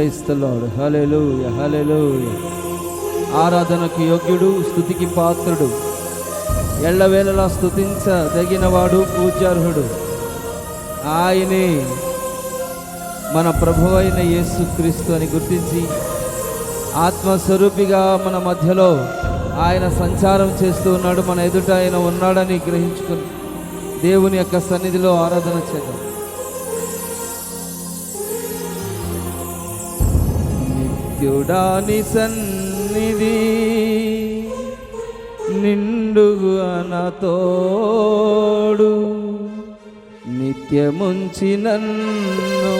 క్రైస్తలాడు hallelujah hallelujah ఆరాధనకు యోగ్యుడు స్థుతికి పాత్రుడు. ఎళ్ళవేళలా స్థుతించదగినవాడు పూజార్హుడు. ఆయనే మన ప్రభు అయిన యేసుక్రీస్తు అని గుర్తించి ఆత్మస్వరూపిగా మన మధ్యలో ఆయన సంచారం చేస్తూ ఉన్నాడు. మన ఎదుట ఆయన ఉన్నాడని గ్రహించుకుని దేవుని యొక్క సన్నిధిలో ఆరాధన చేద్దాం. నిత్యుడాని సన్నిధి నిండుగనతోడు నిత్యముంచి నన్ను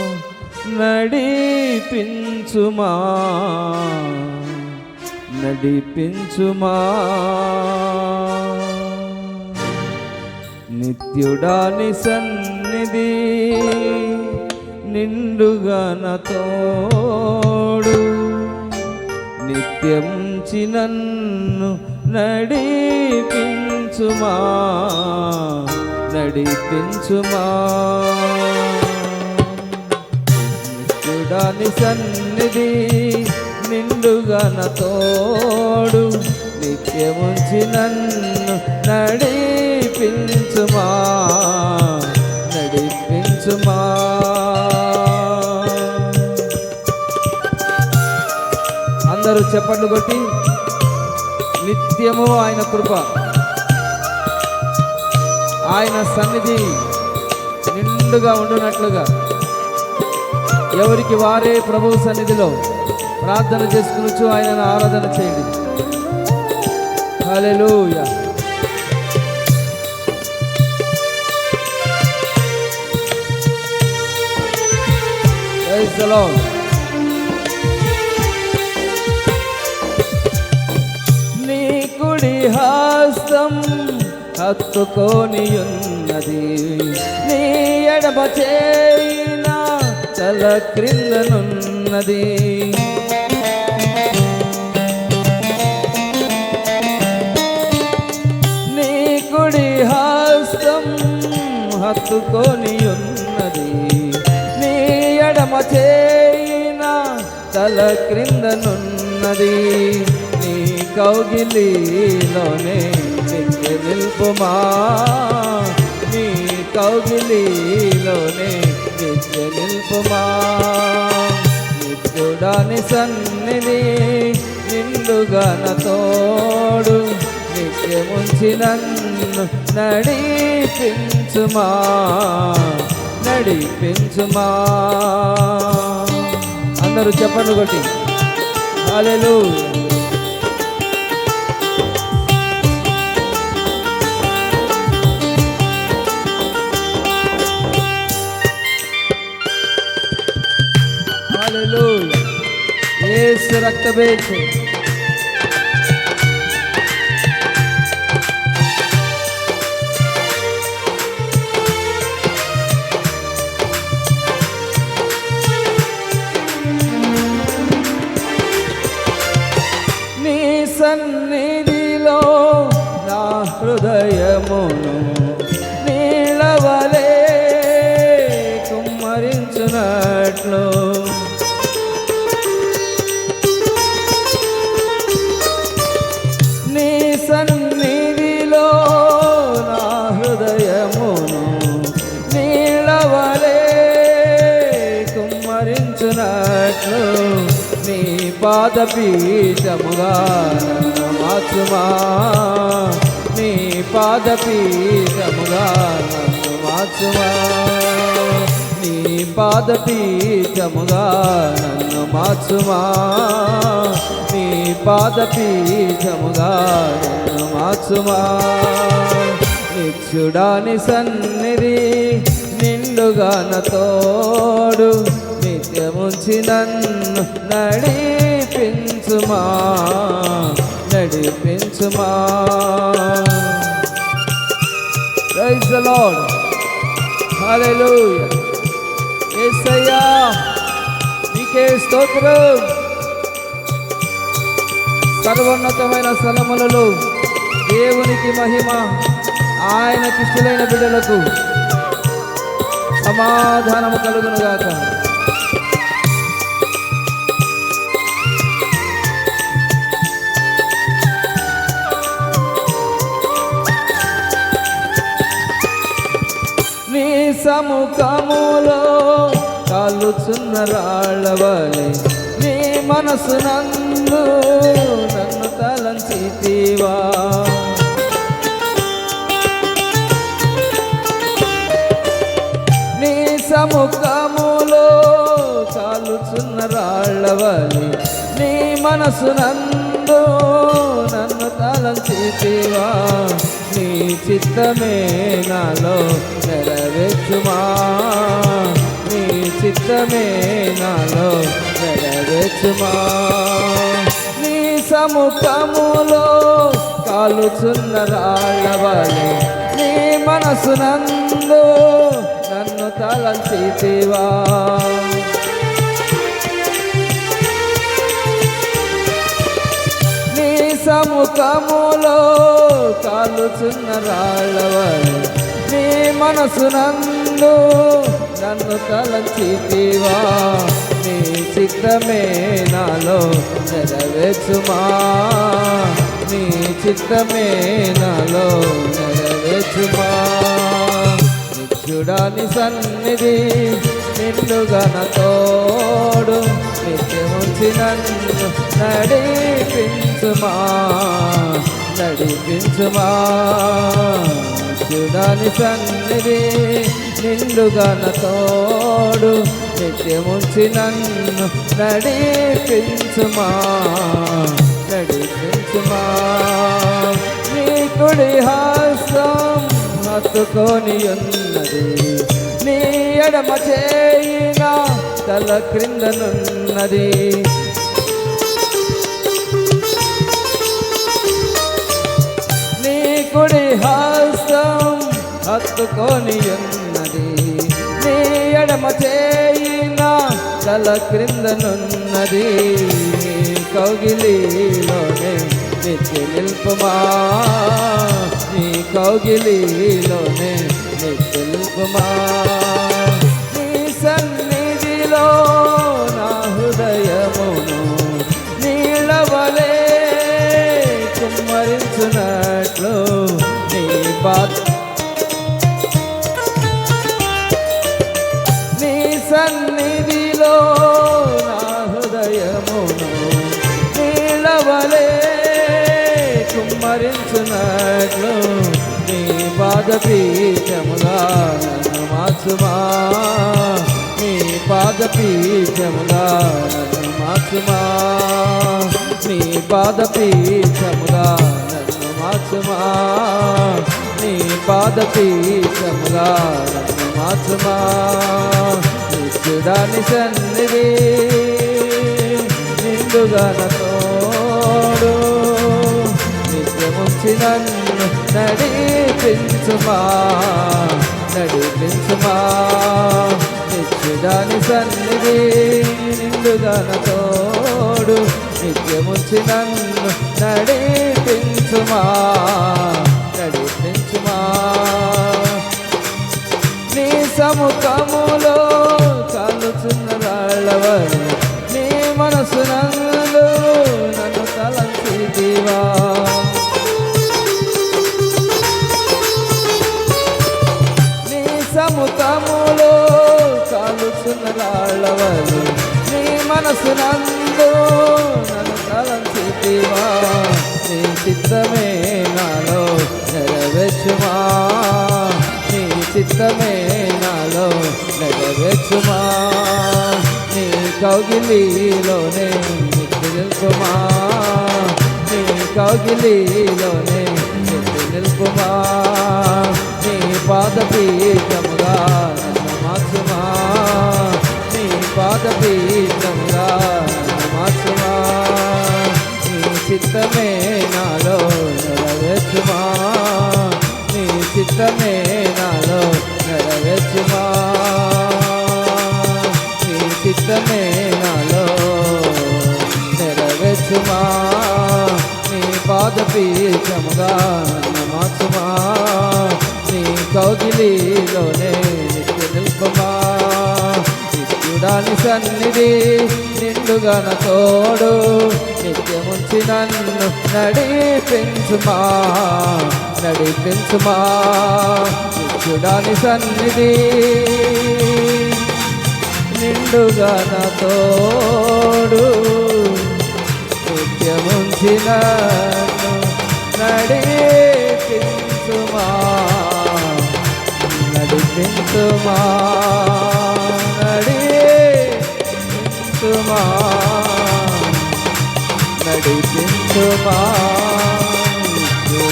నడిపించుమా నడిపించుమా. నిత్యుడాని సన్నిధి నిండుగా నతోడు నిత్యంచి నన్ను నడిపించుమా నడిపించుమా. నిత్యుడాని సన్నిధి నిండుగా తోడు నిత్యముంచి నన్ను నడిపించుమా. అందరూ చెప్పండి కొట్టి నిత్యము ఆయన కృప. ఆయన సన్నిధి నిండుగా ఉండునట్లుగా. ఎవరికి వారే ప్రభు సన్నిధిలో ప్రార్థన చేసుకునొచ్చు ఆయన ఆరాధన చేయండి. హల్లెలూయా. Praise the Lord. కుడి హస్తం హత్తుకొని ఉన్నది నీ ఎడమ చేయిన తల క్రిందనున్నది. నీ కుడి హస్తం హత్తుకొని ఉన్నది నీ ఎడమ చేయిన తల క్రిందనున్నది. కౌగిలిలోనే నిత్య నిల్పుమా? నీ కౌగిలిలోనే నిత్య నిల్పుమా? నిత్యుడాని సన్నిధి నిండుగా తోడు నిత్యముంచి నన్ను నడిపించుమా? నడిపించుమా? అందరూ చెప్పండి ఒకటి. అలెలు యేసు రక్తబేచు నీ సన్నిధిలో నా హృదయమును పాదపీఠముగా నన్ను మార్చుమా నీ పాదపీఠముగా నన్ను మార్చుమా నీ పాదపీఠముగా నన్ను మార్చుమా నీ పాదపీఠముగా నన్ను మార్చుమా నిత్యుడాని సన్నిధి నిండుగా తోడు నిత్యముంచి నన్ను నడిపించుమా నడిపించుమా. ప్రైజ్ ద లార్డ్ హల్లెలూయా యేసయ్యా నీకే స్తోత్రం. సర్వోన్నతమైన స్థలములలో దేవునికి మహిమ ఆయన కిష్టులైన బిడ్డలకు సమాధానము కలుగును సముఖములో కాలుచున్న రాళ్ళవలే నీ మనసు నందు నన్ను తలంచితివా నీ సముఖములో కాలుచున్న రాళ్ళవలి నీ మనసు నందు నన్ను తలంచితివా నీ చిత్తమే నాలో నెరవేర్చుమా? నీ చిత్తమే నాలో నెరవేర్చుమా? నీ సముఖములో కాలుచున్న రాళ్ళవలి నీ మనసు నందు నన్ను తలంచితివా? నీ సముఖములో కాలుచున్న రాళ్ళవలు నీ మనసు నందు నన్ను తలంచితివా. నీ చిత్తమే నాలో నెరవేర్చుమా. నీ చిత్తమే నాలో నెరవేర్చుమా. నిత్యుడాని సన్నిధి నిండుగా నా తోడు నిత్యముంచి నన్ను నడిపించుమా. నడిపించుమా? నిత్యుడాని సన్నిధి నిండుగా తోడు నిత్యముంచి నన్ను నడిపించుమా? నడిపించుమా? నీ కుడి హాసం హత్తుకొని ఉన్నది నీ ఎడమ చేయిన తల క్రిందనున్నది కుడి హస్తం హత్తుకొని ఉన్నది నీ ఎడమ చేయిన తల క్రిందనున్నది. నీ కౌగిలిలోనే నిత్య నిల్పుమా. నీ కౌగిలిలోనే నిత్య నిల్పుమా. నీ నీ సన్నిధిలో నా హృదయమును నీళ్ళవలే కుమ్మరించునట్లు నీ పాదపీఠములా నన్ను మార్చుమా? నీ పాదపీఠములా నన్ను మార్చుమా? నీ పాదపీఠములా నన్ను మార్చుమా? నీ పాదపీఠముగా నన్ను మార్చుమా నిత్యుడాని సన్నిధి నిండుగా నా నిత్యముంచి నన్ను నడిపించుమా నడిపించుమా నిత్యుడాని సన్నిధి నిండుగా నా తోడు నిత్యముంచి నన్ను నడిపించుమా నడిపి నడిపించుమా నీ సముఖములో కాలుచున్న రాళ్ళవరు నీ మనసు నన్ను తలంచిదివా నీ సముఖములో కాలుచున్న రాళ్ళవరు నీ మనసు నన్ను తలంచిదివా నీ చిత్తమే నాలో నెరవేర్చుమా నీ చిత్తమే నాలో నెరవేర్చుమా? నీ కౌగిలిలోనే నిలుపుమా? నీ కౌగిలిలోనే నిత్య నిల్పుమా? నీ పాదపీఠముగా నన్ను మార్చుమా? నీ పాదపీఠముగా నన్ను మార్చుమా? నీ చిత్తమే నాలో నెరవేర్చుమా? నీ చిత్తమే నాలో నెరవేర్చుమా? నీ చిత్తమే నాలో నెరవేర్చుమా? నీ పాదపీఠముగా నన్ను మార్చుమా నీ కౌగిలిలోనే నిత్య నిల్పమా? నిత్యుడాని సన్నిధి నిండుగా నా తోడు నిత్యముంచి నన్ను నడిపించుమా? నడిపించుమా? చూడాలి సన్నిధి. నిండుగా నా తోడు నిత్యముంచిన నడిపించుమా? నడిపించుమా? నడిపించుమా? నడిపించుమా?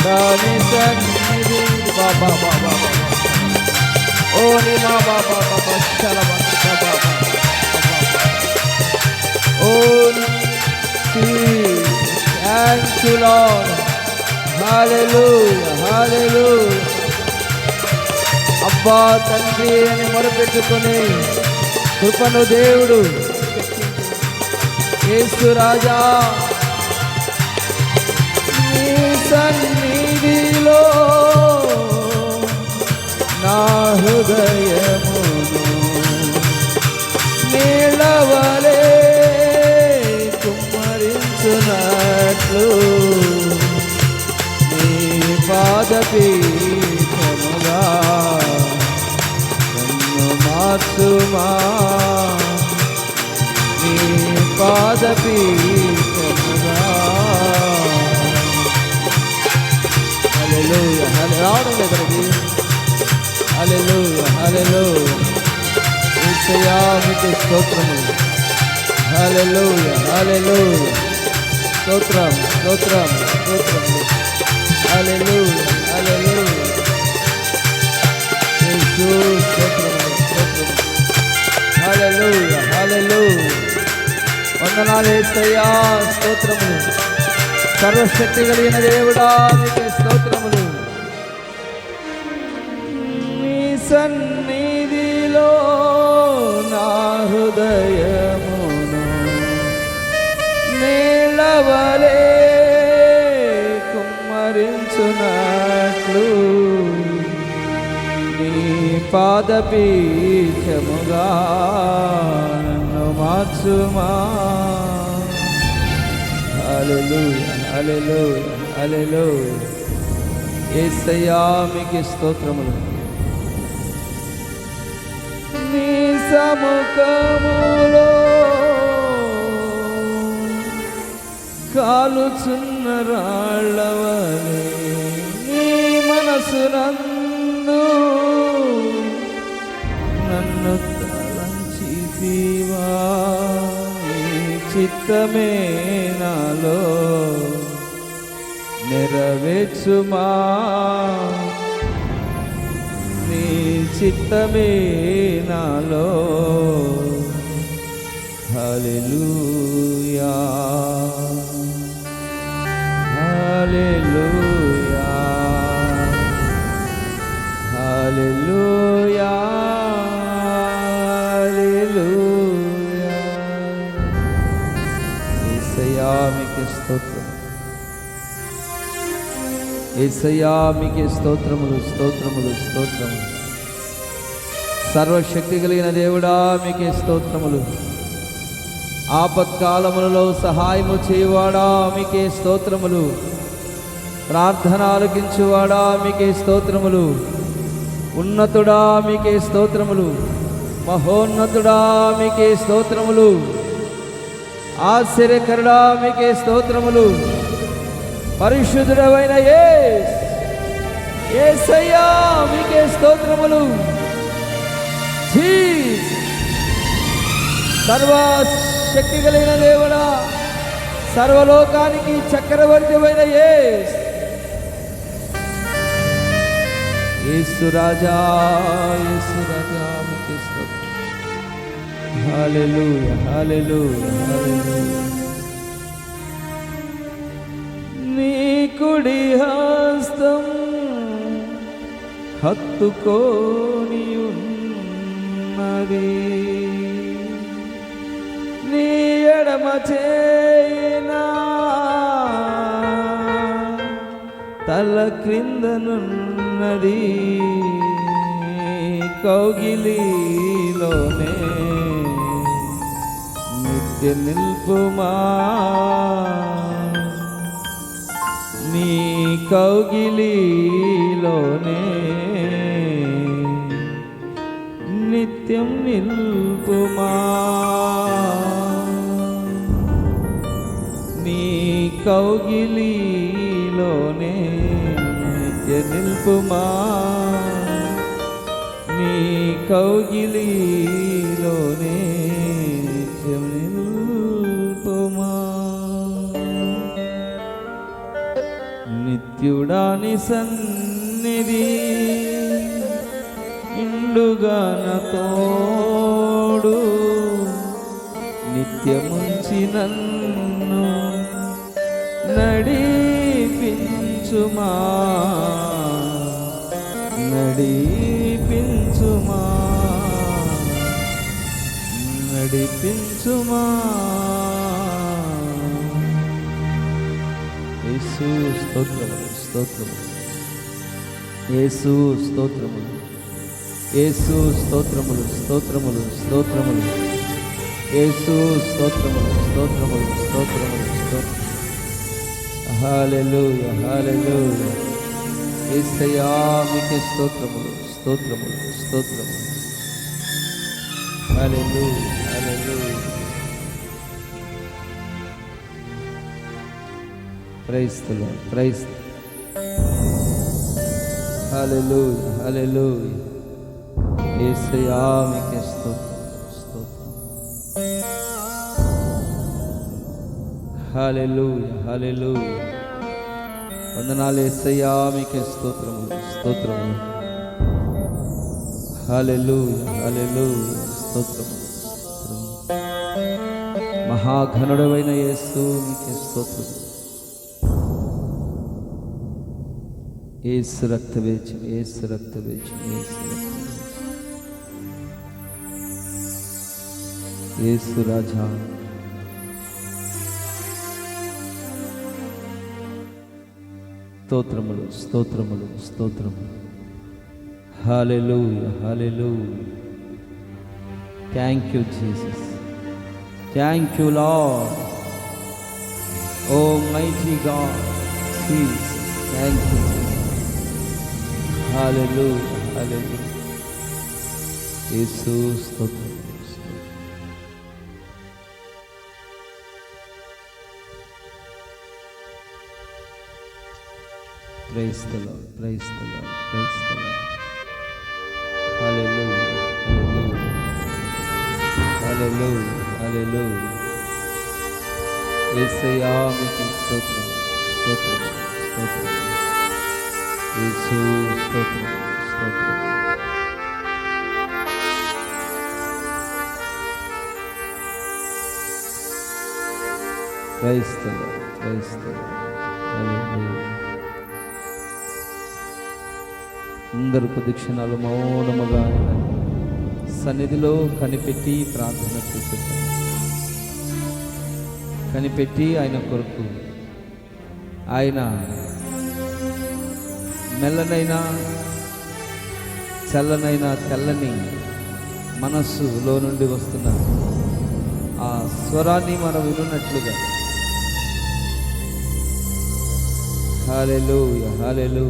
చూడాలి సన్నిధి బాబా బాబా బాబా బాబా బాబా చాలా బాబా బాబా thank you lord hallelujah hallelujah అబ్బా తండ్రి అని మొరపెట్టుకొని కృపను దేవుడు యేసు రాజా నీ నా హృదయమును నీళ్ళవలే కుమ్మరించున్నట్లు నీ పాదపీఠముగా నన్ను మార్చుమా? నీ పాదపీ రావడం లేదకి హల్లెలూయా హల్లెలూయా. యేసయ్యా మీకు స్తోత్రములు హల్లెలూయా హల్లెలూయా. స్తోత్రం స్తోత్రం స్తోత్రం. హల్లెలూయా హల్లెలూయా. యేసు స్తోత్రములు స్తోత్రములు హల్లెలూయా హల్లెలూయా. వందనాలు యేసయ్యా స్తోత్రములు సర్వశక్తి కలిగిన దేవుడా నీకే సన్నిధిలో నా హృదయమును నీళ్ళవలే కుమ్మరించునట్లు. నీ పాదపీఠముగా నన్ను మార్చుమా. అలెలు అలెలు హల్లెలూయా. యేసయ్యా మీకు స్తోత్రములు. సముఖములో కాలుచున్న రాళ్ళవలే నీ మనసునందు నన్ను తలంచితివా నీ చిత్తమే నాలో నెరవేర్చుమా. చిత్తమే నాలో. హల్లెలూయా. హల్లెలూయా. హల్లెలూయా. హల్లెలూయా. యేసయ్యా మీకు స్తోత్రం. యేసయ్యా మీకు స్తోత్రములు స్తోత్రములు స్తోత్రములు. సర్వశక్తి కలిగిన దేవుడా మీకే స్తోత్రములు. ఆపత్కాలములలో సహాయము చేయవాడా మీకే స్తోత్రములు. ప్రార్థన ఆలకించువాడా మీకే స్తోత్రములు. ఉన్నతుడా మీకే స్తోత్రములు. మహోన్నతుడా మీకే స్తోత్రములు. ఆశ్చర్యకరుడా మీకే స్తోత్రములు. పరిశుద్ధుడమైన ఏ ఏసయ్యా మీకే స్తోత్రములు. సర్వశక్తి కలిగిన దేవుడా సర్వలోకానికి చక్రవర్తిమైన యేస్. యేసు రాజా యేసు రాజా మీకే స్తోత్రం నీ కుడి హస్తం హత్తుకోని ఉన్నది. నీ ఎడమ చేనా తల క్రిందనున్నది కౌగిలిలోనే నిత్య నిల్పుమా. నీ కౌగిలిలోనే నిత్యం నిల్పుమా? నీ కౌగిలిలోనే నిత్య నిల్పుమా? నీ కౌగిలిలోనే నిత్యం నిల్పుమా? నిత్యుడాని సన్నిధి ఇండుగా తోడు నిత్యముంచి నన్ను నడిపించుమా. నడిపించుమా. నడిపించుమా. యేసు స్తోత్రము స్తోత్రము. యేసు స్తోత్రము. యేసు స్తోత్రములు స్తోత్రములు స్తోత్రములు. యేసు స్తోత్రములు స్తోత్రములు స్తోత్రములు స్తోత్రం హాలెలు హాలెలూయ. యేసయ్యా మీకే స్తోత్రములు స్తోత్రములు స్తోత్రములు. హాలెలు హాలెలూయ. క్రైస్తులు ద హాలెలు హాలెలు హల్లెలూయా మీకే స్తోత్రం. వందనాలు యేసయ్యా మీకే స్తోత్రములు స్తోత్రములు హల్లెలూయా హల్లెలూయా స్తోత్రములు మహాఘనుడవైన యేసు మీకే స్తోత్రములు ఏసు రక్త వేచం ఏసు రక్త వేచం ఏసు యేసు రాజా. స్తోత్రములు స్తోత్రములు స్తోత్రములు. హాలెలు హాలెలు thank you Jesus. Thank you lord O mighty God thank you. హాలెలు హాలెలు యేసు స్తోత్రం. Praise the Lord. Praise the Lord. Praise the Lord. Hallelujah. Hallelujah. Hallelujah. Hallelujah. യേശയാമിക്ക് സ്തോത്രം സ്തോത്രം സ്തോത്രം യേശു സ്തോത്രം സ്തോത്രം Praise the Lord. Praise the Lord. Hallelujah. అందరు కొద్ది క్షణాలు మౌనముగా ఆయన సన్నిధిలో కనిపెట్టి ప్రార్థన చేసేటారు కనిపెట్టి ఆయన కొరకు ఆయన మెల్లనైనా చల్లనైనా తెల్లని మనస్సులో నుండి వస్తున్న ఆ స్వరాన్ని మనం వినున్నట్లుగా. హాలెలు హాలెలు